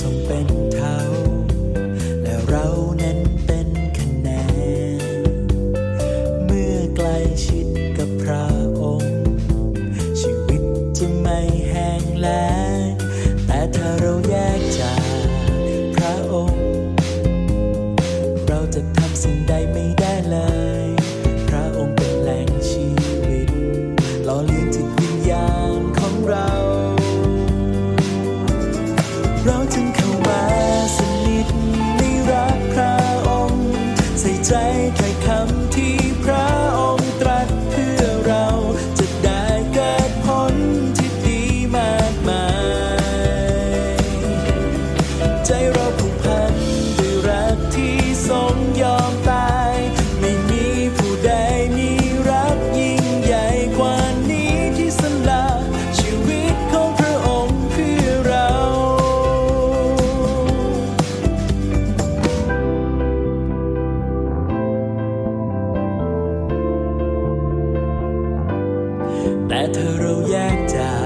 สมเป็นเท้า แต่เธอเราแยกจาก